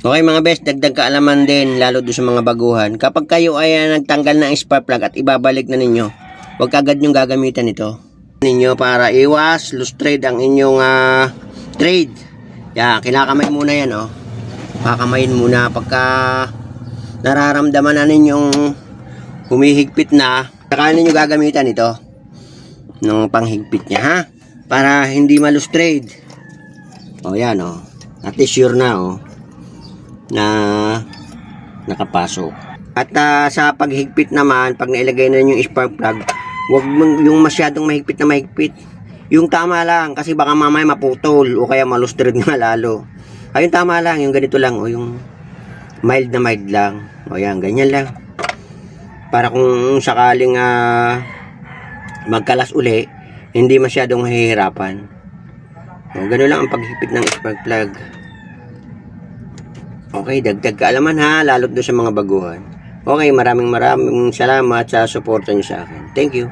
Okay mga best, dagdag kaalaman din lalo doon sa mga baguhan. Kapag kayo ay ah, nagtanggal ng spark plug at ibabalik na ninyo, huwag agad yung gagamitan ito. Ninyo para iwas, loose trade ang inyong ah, trade. Yan, kinakamay muna yan oh. Kakamayin muna pagka nararamdaman na ninyong humihigpit na, saka ninyo gagamitan ito ng panghigpit niya ha para hindi malus trade. O yan o. At least sure na o na nakapasok. At ah, sa paghigpit naman, pag nailagay na yung spark plug, wag yung masyadong mahigpit na mahigpit. Yung tama lang kasi baka mamaya maputol o kaya malustred na lalo. Ayun tama lang, yung ganito lang o yung mild na mild lang. O yan, ganyan lang. Para kung sakaling ah, magkalas uli, hindi masyadong mahihirapan. O, ganun lang ang paghigpit ng spark plug. Okay, dagdag kaalaman ha, lalo doon sa mga baguhan. Okay, maraming maraming salamat sa suporta niyo sa akin. Thank you.